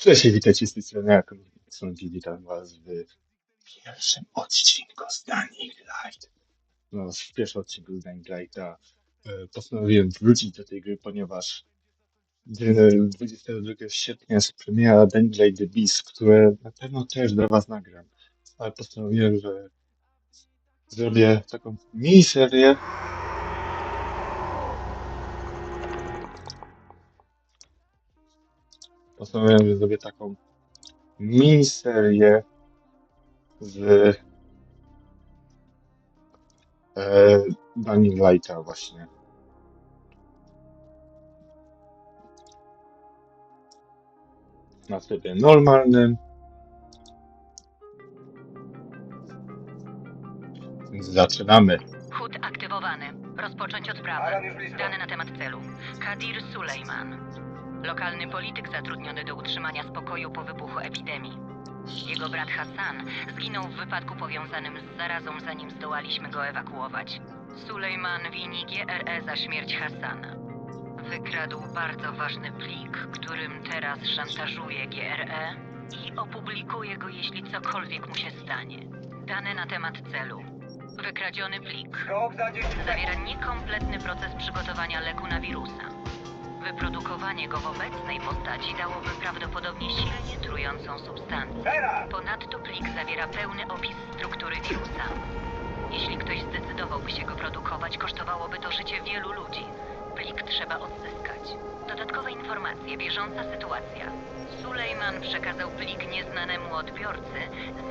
Cześć witajcie z tej strony Jakub Sądzi, witam was w pierwszym odcinku z Dying Light. No, w pierwszym odcinku z Dying Lighta e, postanowiłem wrócić do tej gry, ponieważ e, 22 sierpnia jest premiera Dying Light The Beast, które na pewno też dla was nagram. Ale postanowiłem, że zrobię taką miniserię postanowiłem, że zrobię taką miniserię z e, Dying Lighta właśnie. Na trybie normalnym. Zaczynamy. Hut aktywowany. Rozpocząć odprawę. Dane na temat celu. Kadir Sulejman. Lokalny polityk zatrudniony do utrzymania spokoju po wybuchu epidemii. Jego brat Hassan zginął w wypadku powiązanym z zarazą, zanim zdołaliśmy go ewakuować. Sulejman wini GRE za śmierć Hassana. Wykradł bardzo ważny plik, którym teraz szantażuje GRE i opublikuje go, jeśli cokolwiek mu się stanie. Dane na temat celu. Wykradziony plik Krok za 10 zawiera niekompletny proces przygotowania leku na wirusa. Wyprodukowanie go w obecnej postaci dałoby prawdopodobnie silnie trującą substancję. Ponadto plik zawiera pełny opis struktury wirusa. Jeśli ktoś zdecydowałby się go produkować, kosztowałoby to życie wielu ludzi. Plik trzeba odzyskać. Dodatkowe informacje, bieżąca sytuacja. Sulejman przekazał plik nieznanemu odbiorcy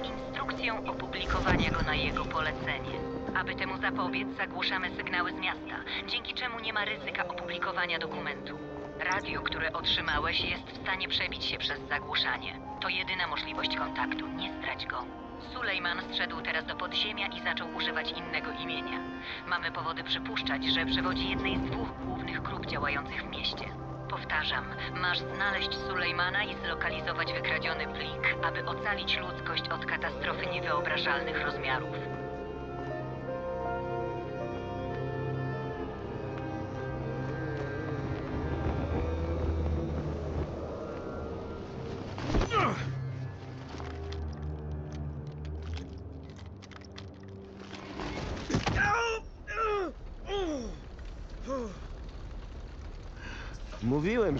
z instrukcją opublikowania go na jego polecenie. Aby temu zapobiec, zagłuszamy sygnały z miasta, dzięki czemu nie ma ryzyka opublikowania dokumentu. Radio, które otrzymałeś, jest w stanie przebić się przez zagłuszanie. To jedyna możliwość kontaktu, nie strać go. Sulejman zszedł teraz do podziemia i zaczął używać innego imienia. Mamy powody przypuszczać, że przewodzi jednej z dwóch głównych grup działających w mieście. Powtarzam, masz znaleźć Sulejmana i zlokalizować wykradziony plik, aby ocalić ludzkość od katastrofy niewyobrażalnych rozmiarów.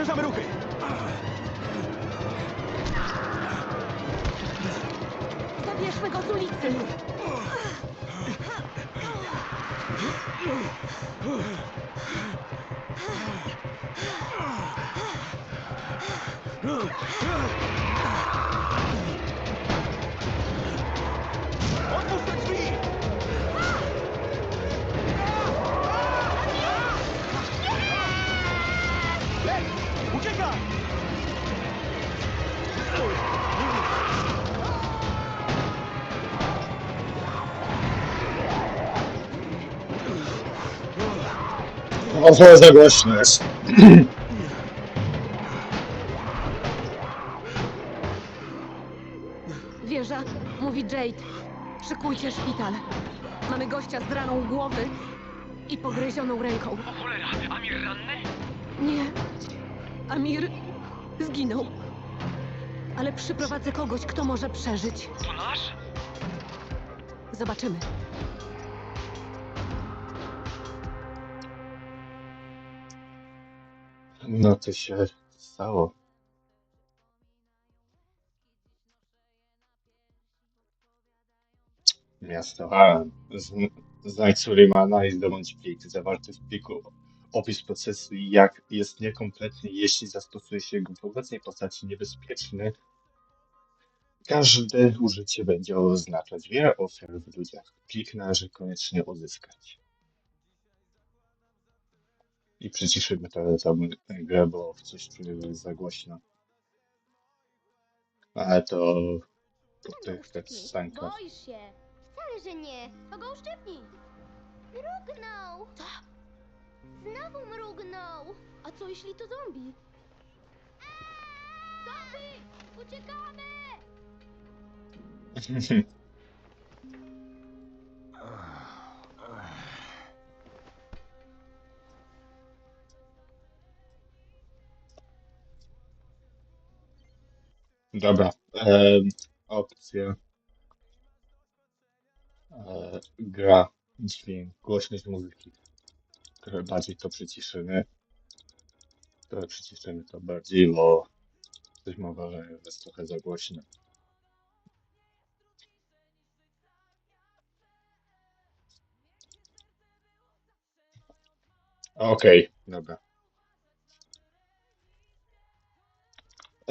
Sprężamy ruchy! Zabierzmy go z ulicy! O, to za głośno jest. Wieża, mówi Jade. Szykujcie szpital. Mamy gościa z raną głowy i pogryzioną ręką. O cholera! Amir ranny? Nie. Amir zginął. Ale przyprowadzę kogoś, kto może przeżyć. To nasz? Zobaczymy. No to się stało. Miasto. Z- Znajdź Suleimana i zdobądź plik. Zawarty w pliku opis procesu jak jest niekompletny, jeśli zastosuje się go w obecnej postaci niebezpieczny. Każde użycie będzie oznaczać wiele ofiar w ludziach. Plik należy koniecznie uzyskać. I przyciszymy tę całą grę, bo coś czuję, że jest za głośno. Ale to po tych cutscenkach. Boisz się. Wcale, że nie. To go uszczypnij. Mrugnął. Co? Znowu mrugnął. A co jeśli to zombie? Zombie! Uciekamy! Dobra. em, opcja. E, gra, dźwięk, głośność muzyki. Trochę bardziej to przyciszymy. Trochę przyciszymy to bardziej, bo coś ma wrażenie, że jest trochę za głośno. Okej, dobra.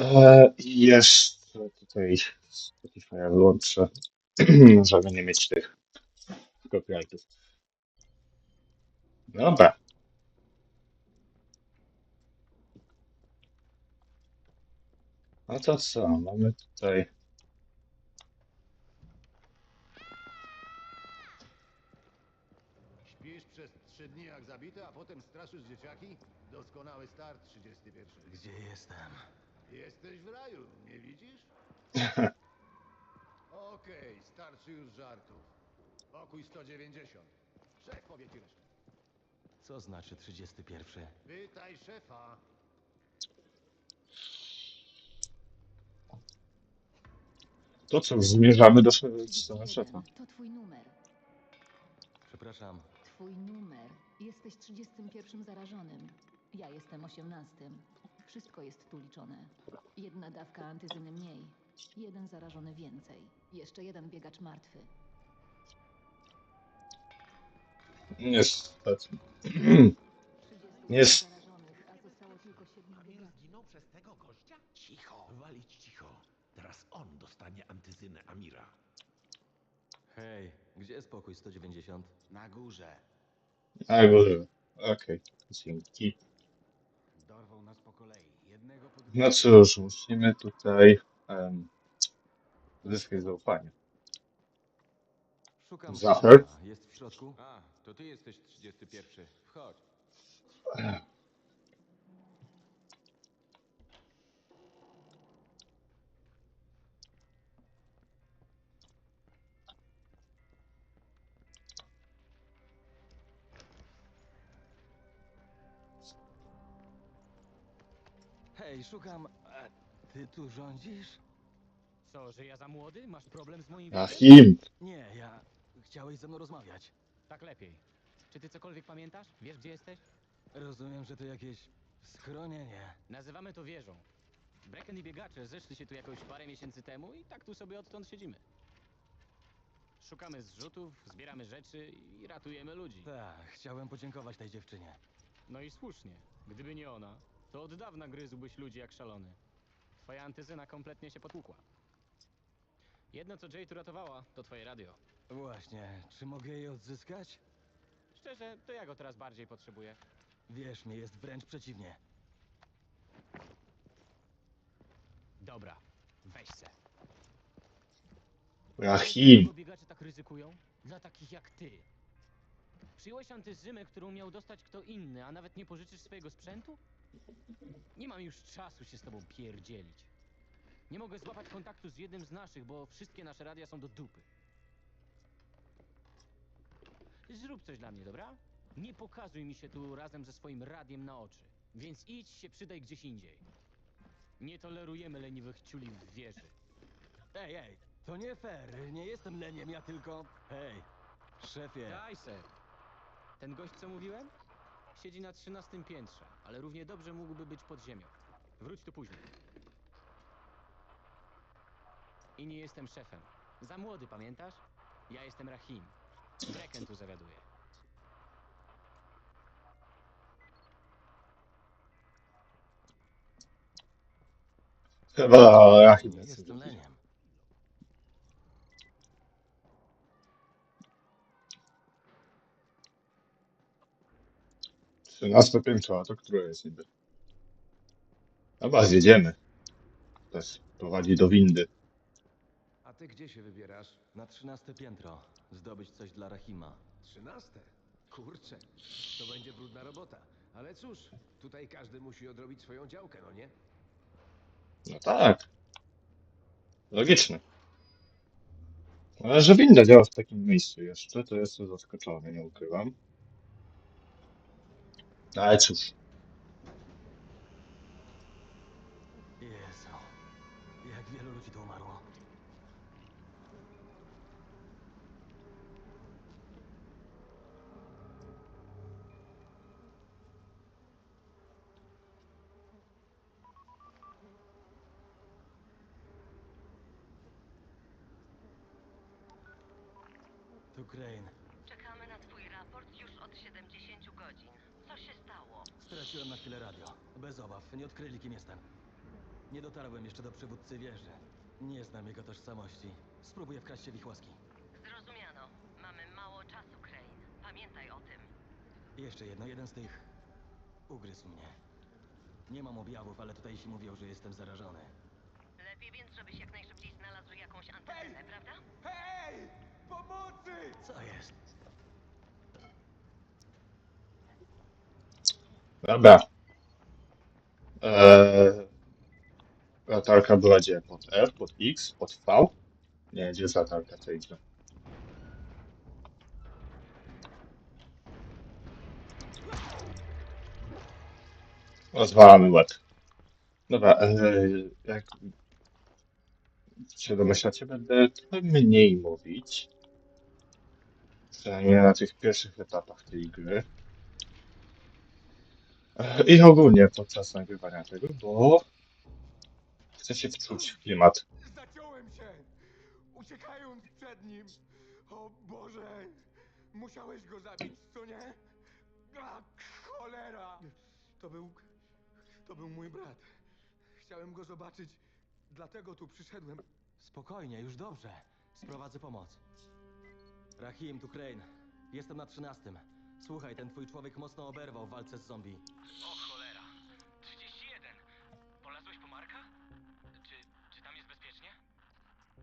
E, I jeszcze tutaj Spotify włączę, żeby nie mieć tych copyrightów. Dobra. No to co? Mamy tutaj. Śpisz przez trzy dni jak zabity, a potem straszysz dzieciaki? Doskonały start 31. Gdzie jestem? Jesteś w raju, nie widzisz? Okej, starczy już żartów. Pokój 190. Szef powie ci resztę. Co znaczy 31? Pytaj szefa. To co, zmierzamy do sze- do szefa. To twój numer. Przepraszam. Twój numer. Jesteś 31 zarażonym. Ja jestem 18. Wszystko jest tu liczone. Jedna dawka antyzyny mniej. Jeden zarażony więcej. Jeszcze jeden biegacz martwy. Niestety. 30 Jest. zarażonych, a zostało tylko 7 biegaczy. zginął przez tego gościa? Cicho, walić cicho. Teraz on dostanie antyzynę Amira. Hej, gdzie jest pokój 190? Na górze. A, górze. Okej, dzięki. No cóż, musimy tutaj um, zyskać zaufanie. Szukam? Szyma. Jest w środku? A, to ty jesteś 31. Wchodź. Szukam... A ty tu rządzisz? Co, że ja za młody? Masz problem z moim A wiekiem? him! Nie, ja... Chciałeś ze mną rozmawiać. Tak lepiej. Czy ty cokolwiek pamiętasz? Wiesz, gdzie jesteś? Rozumiem, że to jakieś schronienie. Nazywamy to wieżą. Brecken i biegacze zeszli się tu jakoś parę miesięcy temu i tak tu sobie odtąd siedzimy. Szukamy zrzutów, zbieramy rzeczy i ratujemy ludzi. Tak, chciałem podziękować tej dziewczynie. No i słusznie. Gdyby nie ona, to od dawna gryzłbyś ludzi jak szalony. Twoja antyzyna kompletnie się potłukła. Jedno, co Jade uratowała, to twoje radio. Właśnie, czy mogę je odzyskać? Szczerze, to ja go teraz bardziej potrzebuję. Wierz mi, jest wręcz przeciwnie. Dobra, weź se. Rahim! Dlaczego biegacze tak ryzykują? Dla takich jak ty. Przyjąłeś antyzymę, którą miał dostać kto inny, a nawet nie pożyczysz swojego sprzętu? Nie mam już czasu się z tobą pierdzielić. Nie mogę złapać kontaktu z jednym z naszych, bo wszystkie nasze radia są do dupy. Zrób coś dla mnie, dobra? Nie pokazuj mi się tu razem ze swoim radiem na oczy. Więc idź się przydaj gdzieś indziej. Nie tolerujemy leniwych ciuli w wieży. Ej, ej, to nie fair, nie jestem leniem, ja tylko... Hej, szefie, Daj se. Ten gość, co mówiłem? Siedzi na trzynastym piętrze, ale równie dobrze mógłby być pod ziemią. Wróć tu później. I nie jestem szefem. Za młody, pamiętasz? Ja jestem Rahim. Brecken tu zawiaduje. Chyba Rahim jest jestem leniem. 13 piętro, a to które jest niby? Dobra, zjedziemy. To jest, prowadzi do windy. A ty gdzie się wybierasz? Na trzynaste piętro. Zdobyć coś dla Rahima. Trzynaste? Kurczę, to będzie brudna robota. Ale cóż, tutaj każdy musi odrobić swoją działkę, no nie? No tak. Logiczne. Ale że winda działa w takim miejscu jeszcze, to jestem zaskoczony, nie ukrywam. Ale cóż, Jezu. Jak wielu ludzi tu umarło. Tu Crane. Czekamy na twój raport już od 70 godzin. Co się stało? Straciłem na chwilę radio. Bez obaw, nie odkryli kim jestem. Nie dotarłem jeszcze do przywódcy wieży. Nie znam jego tożsamości. Spróbuję wkraść się w ich łaski. Zrozumiano. Mamy mało czasu, Crane. Pamiętaj o tym. Jeszcze jedno, jeden z tych ugryzł mnie. Nie mam objawów, ale tutaj się mówią, że jestem zarażony. Lepiej więc, żebyś jak najszybciej znalazł jakąś antennę, prawda? Hej! Pomocy! Co jest? Dobra. Eee, latarka była gdzie? Pod F, pod X, pod V? Nie, gdzie jest latarka w tej grze? Rozwalamy łeb. Dobra, eee, jak się domyślacie, będę trochę mniej mówić. Przynajmniej na tych pierwszych etapach tej gry. I ogólnie podczas nagrywania tego, bo chcę się wczuć w klimat. Zaciąłem się! Uciekając przed nim! O Boże! Musiałeś go zabić, co nie? A, cholera! To był... To był mój brat. Chciałem go zobaczyć, dlatego tu przyszedłem. Spokojnie, już dobrze. Sprowadzę pomoc. Rahim, tu Crane. Jestem na trzynastym. Słuchaj, ten twój człowiek mocno oberwał w walce z zombie. O cholera. 31. Polazłeś po Marka? Czy, czy tam jest bezpiecznie?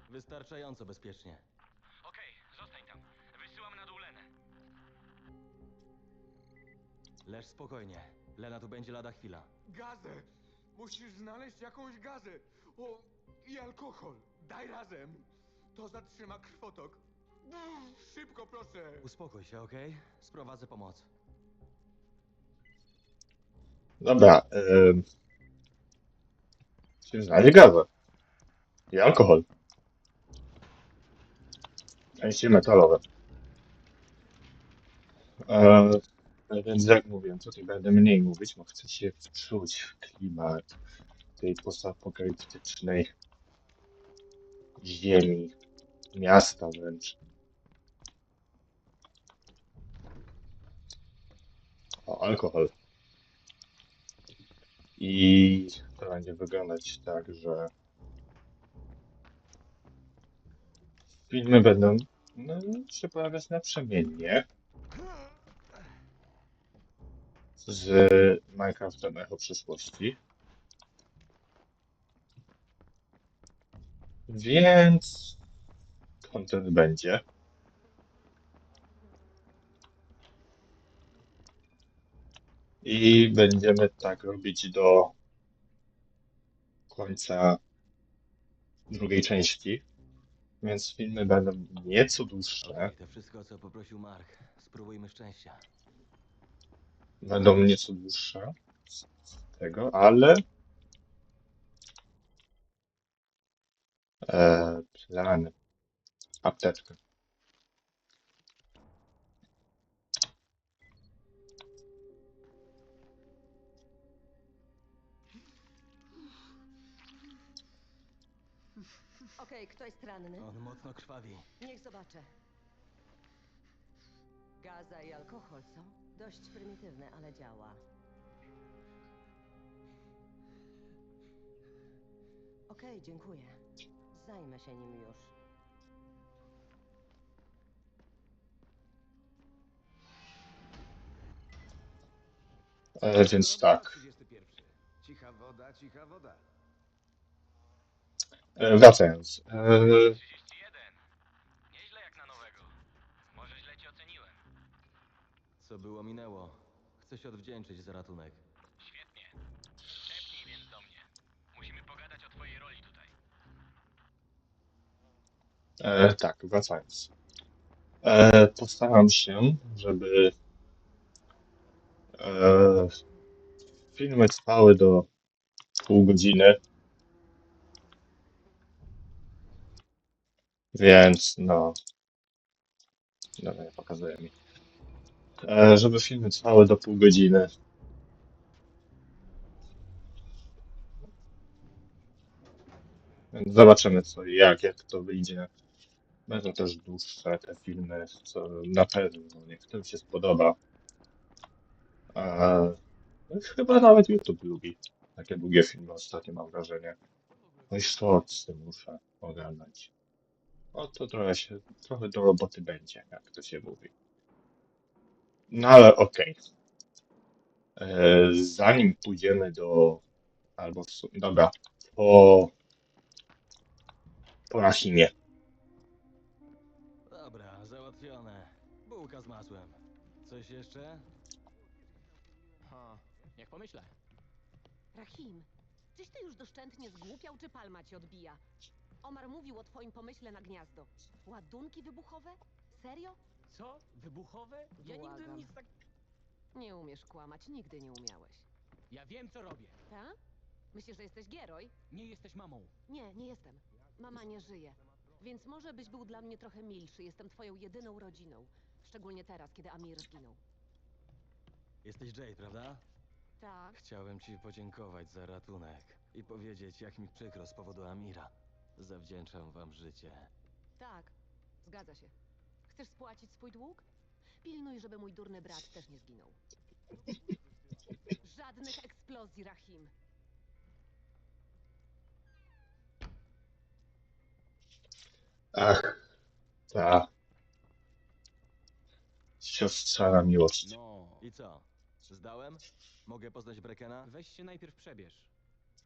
Wystarczająco bezpiecznie. Okej, zostań tam. Wysyłam na dół Lenę. Leż spokojnie. Lena tu będzie lada chwila. Gazę! Musisz znaleźć jakąś gazę! O, i alkohol! Daj razem! To zatrzyma krwotok. Szybko, proszę! Uspokój się, okej? Sprowadzę pomoc. Dobra, yy, się znaleźć gazę. I alkohol. Części metalowe. E, więc jak mówię, tutaj będę mniej mówić, bo chcę się wczuć w klimat tej postapokaliptycznej ziemi, miasta wręcz. O, alkohol. I to będzie wyglądać tak, że filmy będą no, się pojawiać naprzemiennie z Minecraftem Echo przyszłości. Więc content będzie. I będziemy tak robić do końca drugiej części. Więc filmy będą nieco dłuższe. To wszystko, co poprosił Mark. Spróbujmy szczęścia. Będą nieco dłuższe z z tego, ale e, plany. Apteczkę. Okej, kto jest ranny? On mocno krwawi. Niech zobaczę. Gaza i alkohol są dość prymitywne, ale działa. Okej, dziękuję. Zajmę się nim już. E, więc tak. 31. Cicha woda, cicha woda. E, wracając. E, 31. Nieźle jak na nowego. Może źle cię oceniłem. Co było, minęło. Chcę się odwdzięczyć za ratunek. Świetnie. Szepnij więc do mnie. Musimy pogadać o twojej roli tutaj. e, tak, wracając. E, postaram się, żeby e, filmy trwały do pół godziny. Więc no. Dobra, nie pokazuje mi. E, żeby filmy trwały do pół godziny. Zobaczymy co i jak, jak to wyjdzie. Będą też dłuższe te filmy, co na pewno niektórym się spodoba. E, no chyba nawet YouTube lubi takie długie filmy ostatnio mam wrażenie. No i shortsy muszę ogarnąć. O to trochę się, trochę do roboty będzie, jak to się mówi. No ale okej. E, Zanim pójdziemy do, albo w sumie, dobra, po, po Rahimie. Dobra, załatwione. Bułka z masłem. Coś jeszcze? Ha, niech pomyślę. Rahim, czyś ty już doszczętnie zgłupiał, czy palma ci odbija? Omar mówił o twoim pomyśle na gniazdo. Ładunki wybuchowe? Serio? Co? Wybuchowe? Ja nigdy Błagam. nic tak... Nie umiesz kłamać, nigdy nie umiałeś. Ja wiem, co robię. Ta? Myślisz, że jesteś Geroj? Nie jesteś mamą. Nie, nie jestem. Mama nie żyje. Więc może byś był dla mnie trochę milszy. Jestem twoją jedyną rodziną. Szczególnie teraz, kiedy Amir zginął. Jesteś Jade, prawda? Tak. Chciałem ci podziękować za ratunek i powiedzieć, jak mi przykro z powodu Amira. Zawdzięczam wam życie. Tak, zgadza się. Chcesz spłacić swój dług? Pilnuj, żeby mój durny brat też nie zginął. Żadnych eksplozji, Rahim. Ach, ta siostrzana miłość. No. I co? Zdałem? Mogę poznać Brekena? Weź się najpierw przebierz.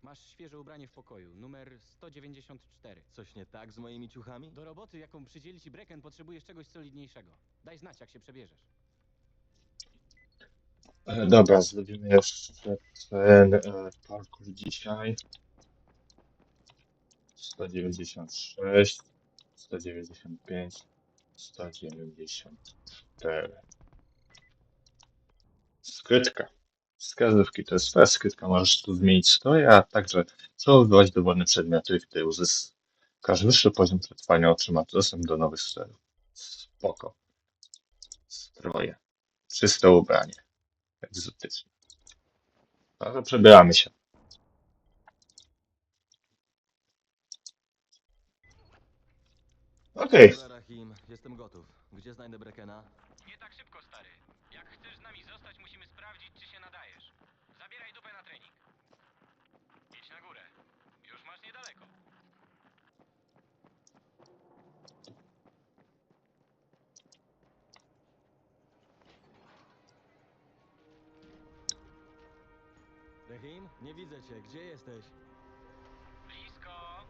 Masz świeże ubranie w pokoju, numer 194. Coś nie tak z moimi ciuchami? Do roboty, jaką przydzieli ci Brecken, potrzebujesz czegoś solidniejszego. Daj znać, jak się przebierzesz. E, Dobra, zrobimy jeszcze ten e, parkour dzisiaj. 196, 195, 194. Skrytka. Wskazówki to jest twoja skrytka, możesz tu zmienić stroje, a także przechowywać dowolne przedmioty, gdy uzyskasz wyższy poziom przetrwania, otrzymasz dostęp do nowych strojów. Spoko. Stroje. Czyste ubranie. Egzotyczne. No to przebieramy się. Okej. Rahim, jestem gotów. Gdzie znajdę Brekena? Nie tak szybko, stary. Jak chcesz z nami zostać, musimy sprawdzić, Rahim, nie widzę cię. Gdzie jesteś? Blisko.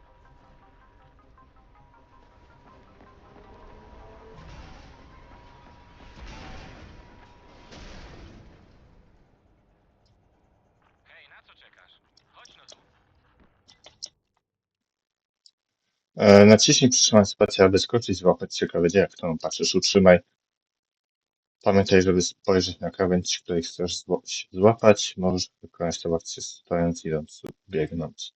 Hej, na co czekasz? Chodź no tu. E, naciśnij przytrzymaj spację, aby skoczyć, złapać ciekawe dzieje, jak którą patrzysz, utrzymaj. Pamiętaj, żeby spojrzeć na krawędź, której chcesz złapać. Możesz wykonać tę akcję stojąc, idąc lub biegnąc.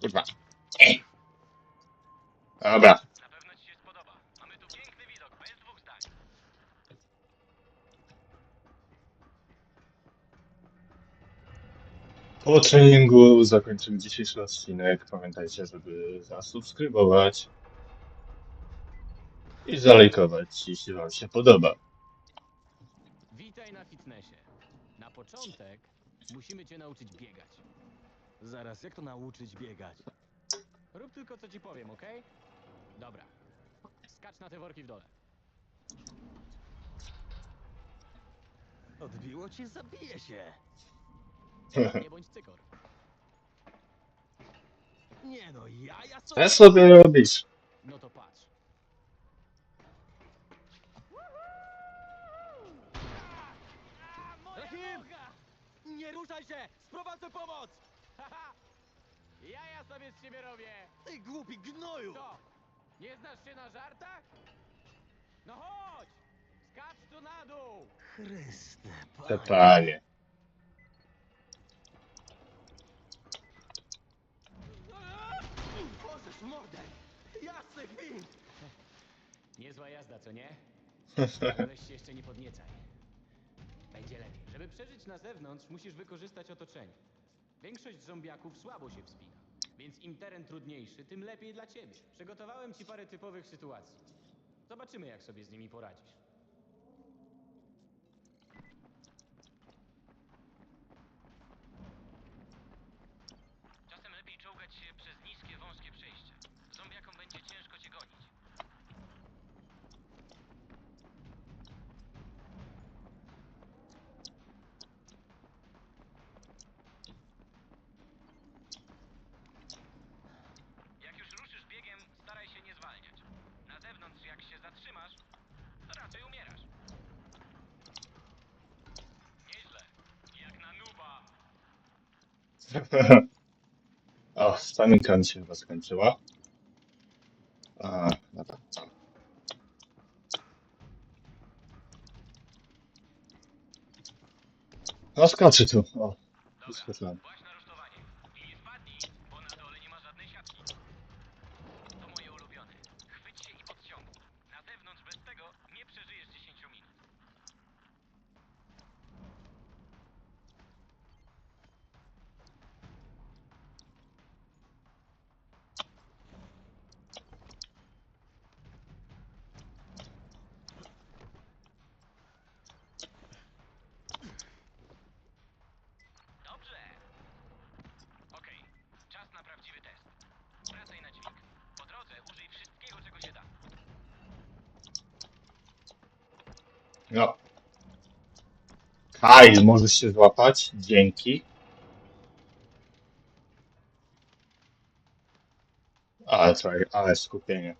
Kurwa. Dobra. Na pewno ci się spodoba. Mamy tu piękny widok, bez dwóch zdań. Po treningu zakończymy dzisiejszy odcinek. Pamiętajcie, żeby zasubskrybować i zalajkować, jeśli Wam się podoba. Witaj na fitnessie. Na początek musimy cię nauczyć biegać. Zaraz, jak to nauczyć biegać? Rób tylko co ci powiem, okej? Dobra. skacz na te worki w dole. Odbiło cię, zabiję się. Nie bądź cykor. Nie no, ja, ja Co sobie... sobie robisz? No to patrz. Rahim! Nie ruszaj się! Sprowadzę pomoc! Haha! Jaja sobie z ciebie robię! Ty głupi gnoju! Co? Nie znasz się na żartach? No chodź! Skacz tu na dół! Chryste, Te panie. Niezła jazda, co nie? Weź się jeszcze nie podniecaj. Będzie lepiej. Żeby przeżyć na zewnątrz, musisz wykorzystać otoczenie. Większość zombiaków słabo się wspina. Więc im teren trudniejszy, tym lepiej dla ciebie. Przygotowałem ci parę typowych sytuacji. Zobaczymy, jak sobie z nimi poradzisz. Czasem lepiej czołgać się przez niskie, wąskie przejścia. Zombiakom będzie ciężko cię gonić. Jak już ruszysz biegiem, staraj się nie zwalniać. Na zewnątrz, jak się zatrzymasz, to raczej umierasz. Nieźle. Jak na nuba. O, staminka mi się chyba skończyła. A, no tak. No skoczy tu. O, skoczyłem. Właśnie na rusztowanie. I nie spadnij, bo na dole nie ma żadnej siatki. To moje ulubione. Chwyć się i podciągnij. Na zewnątrz bez tego nie przeżyjesz 10 minut. Dobrze. Okej, czas na prawdziwy test. Wracaj na dźwig. Po drodze użyj wszystkiego, czego się da. No. Kyle, możesz się złapać? Dzięki. Ale czekaj, ale skupienie.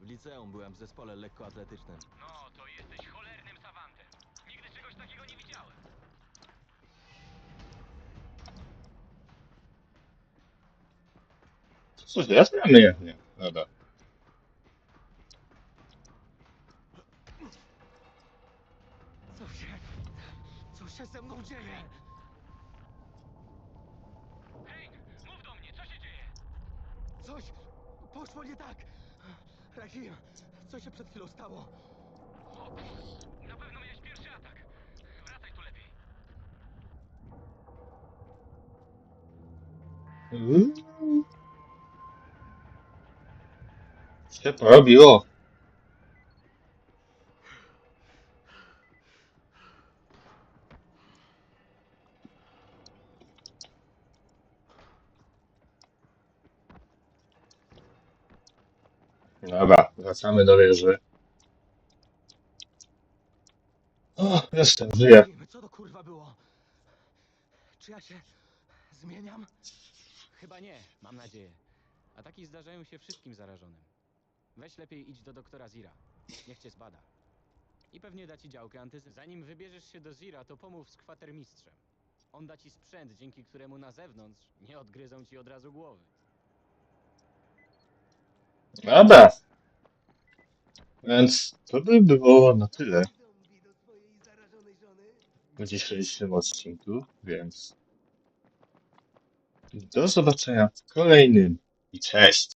W liceum byłem w zespole lekkoatletycznym. No, to jesteś cholernym savantem. Nigdy czegoś takiego nie widziałem. Cóż, ja znamy jak nie. Dobra. Co się... Co się ze mną dzieje? Hej, mów do mnie, co się dzieje? Coś poszło nie tak. Rahim, co się przed chwilą stało? Na pewno miałeś pierwszy atak. Wracaj tu lepiej. Uuu. Się porobiło. Dobra, wracamy do wieży. O, jestem, żyję. Co to kurwa było? Czy ja się zmieniam? Chyba nie, mam nadzieję. Ataki zdarzają się wszystkim zarażonym. Weź lepiej idź do doktora Zira. Niech cię zbada. I pewnie da ci działkę antyzy. Zanim wybierzesz się do Zira, to pomów z kwatermistrzem. On da ci sprzęt, dzięki któremu na zewnątrz nie odgryzą ci od razu głowy. Dobra. Więc to by było na tyle w dzisiejszym odcinku, więc do zobaczenia w kolejnym i cześć!